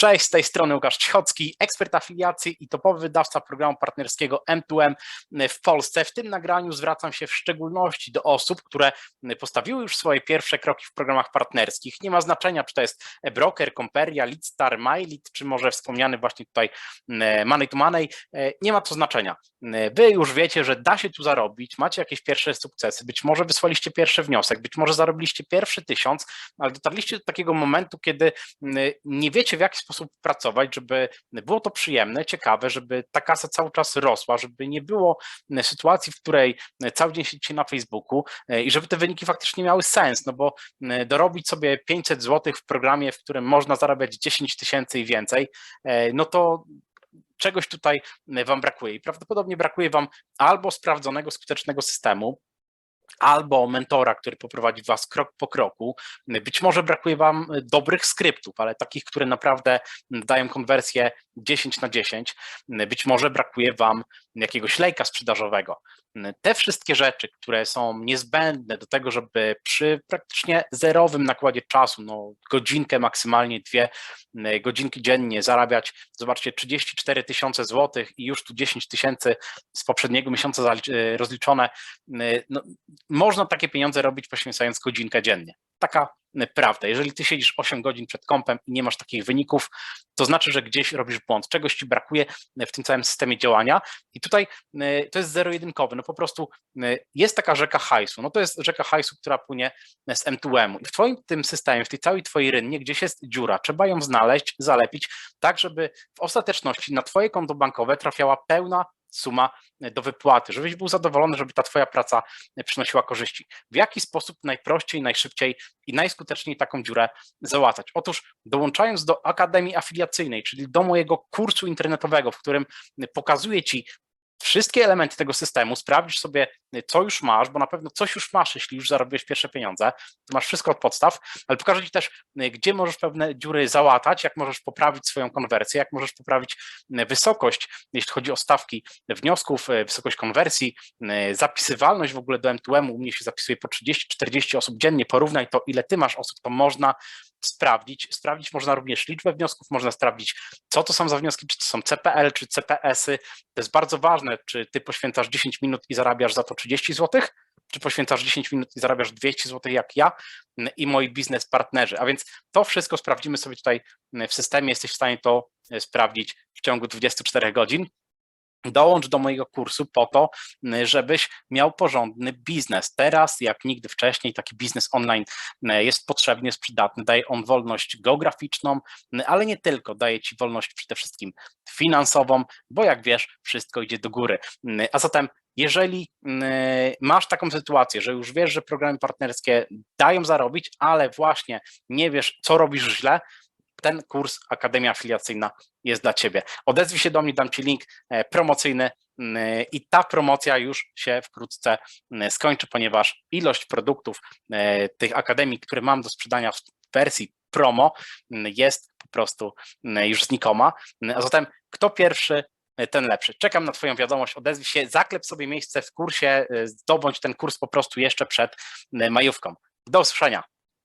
Cześć, z tej strony Łukasz Cichocki, ekspert afiliacji i topowy wydawca programu partnerskiego M2M w Polsce. W tym nagraniu zwracam się w szczególności do osób, które postawiły już swoje pierwsze kroki w programach partnerskich. Nie ma znaczenia, czy to jest broker, Comperia, Leadstar, MyLead, czy może wspomniany właśnie tutaj Money to Money. Nie ma to znaczenia. Wy już wiecie, że da się tu zarobić, macie jakieś pierwsze sukcesy, być może wysłaliście pierwszy wniosek, być może zarobiliście pierwszy tysiąc, ale dotarliście do takiego momentu, kiedy nie wiecie w jaki sposób pracować, żeby było to przyjemne, ciekawe, żeby ta kasa cały czas rosła, żeby nie było sytuacji, w której cały dzień siedzicie na Facebooku i żeby te wyniki faktycznie miały sens, no bo dorobić sobie 500 zł w programie, w którym można zarabiać 10 tysięcy i więcej, no to czegoś tutaj Wam brakuje i prawdopodobnie brakuje Wam albo sprawdzonego, skutecznego systemu, albo mentora, który poprowadzi Was krok po kroku. Być może brakuje Wam dobrych skryptów, ale takich, które naprawdę dają konwersję 10 na 10. Być może brakuje Wam jakiegoś lejka sprzedażowego. Te wszystkie rzeczy, które są niezbędne do tego, żeby przy praktycznie zerowym nakładzie czasu, no godzinkę, maksymalnie dwie godzinki dziennie zarabiać, zobaczcie, 34 tysiące złotych i już tu 10 tysięcy z poprzedniego miesiąca rozliczone, no, można takie pieniądze robić poświęcając godzinkę dziennie. Taka prawda. Jeżeli ty siedzisz 8 godzin przed kompem i nie masz takich wyników, to znaczy, że gdzieś robisz błąd, czegoś ci brakuje w tym całym systemie działania. I tutaj e, to jest zero-jedynkowy, no po prostu e, jest taka rzeka hajsu, no to jest rzeka hajsu, która płynie z M2M. I w twoim tym systemie, w tej całej twojej rynnie gdzieś jest dziura, trzeba ją znaleźć, zalepić, tak żeby w ostateczności na twoje konto bankowe trafiała pełna suma do wypłaty, żebyś był zadowolony, żeby ta Twoja praca przynosiła korzyści. W jaki sposób najprościej, najszybciej i najskuteczniej taką dziurę załatać? Otóż dołączając do Akademii Afiliacyjnej, czyli do mojego kursu internetowego, w którym pokazuję Ci wszystkie elementy tego systemu, sprawdzisz sobie, co już masz, bo na pewno coś już masz, jeśli już zarobiłeś pierwsze pieniądze, to masz wszystko od podstaw, ale pokażę Ci też, gdzie możesz pewne dziury załatać, jak możesz poprawić swoją konwersję, jak możesz poprawić wysokość, jeśli chodzi o stawki wniosków, wysokość konwersji, zapisywalność w ogóle do M2M, u mnie się zapisuje po 30-40 osób dziennie, porównaj to, ile Ty masz osób, to można sprawdzić. Sprawdzić można również liczbę wniosków, można sprawdzić, co to są za wnioski, czy to są CPL, czy CPS-y. To jest bardzo ważne, czy ty poświęcasz 10 minut i zarabiasz za to 30 zł, czy poświęcasz 10 minut i zarabiasz 200 zł jak ja i moi biznes partnerzy. A więc to wszystko sprawdzimy sobie tutaj w systemie. Jesteś w stanie to sprawdzić w ciągu 24 godzin. Dołącz do mojego kursu po to, żebyś miał porządny biznes. Teraz, jak nigdy wcześniej, taki biznes online jest potrzebny, jest przydatny. Daje on wolność geograficzną, ale nie tylko. Daje ci wolność przede wszystkim finansową, bo jak wiesz, wszystko idzie do góry. A zatem jeżeli masz taką sytuację, że już wiesz, że programy partnerskie dają zarobić, ale właśnie nie wiesz, co robisz źle, ten kurs Akademia Afiliacyjna jest dla Ciebie. Odezwij się do mnie, dam Ci link e, promocyjny i ta promocja już się wkrótce skończy, ponieważ ilość produktów e, tych akademii, które mam do sprzedania w wersji promo jest po prostu już znikoma. A zatem kto pierwszy, e, ten lepszy. Czekam na Twoją wiadomość, odezwij się, zaklep sobie miejsce w kursie, zdobądź ten kurs po prostu jeszcze przed majówką. Do usłyszenia.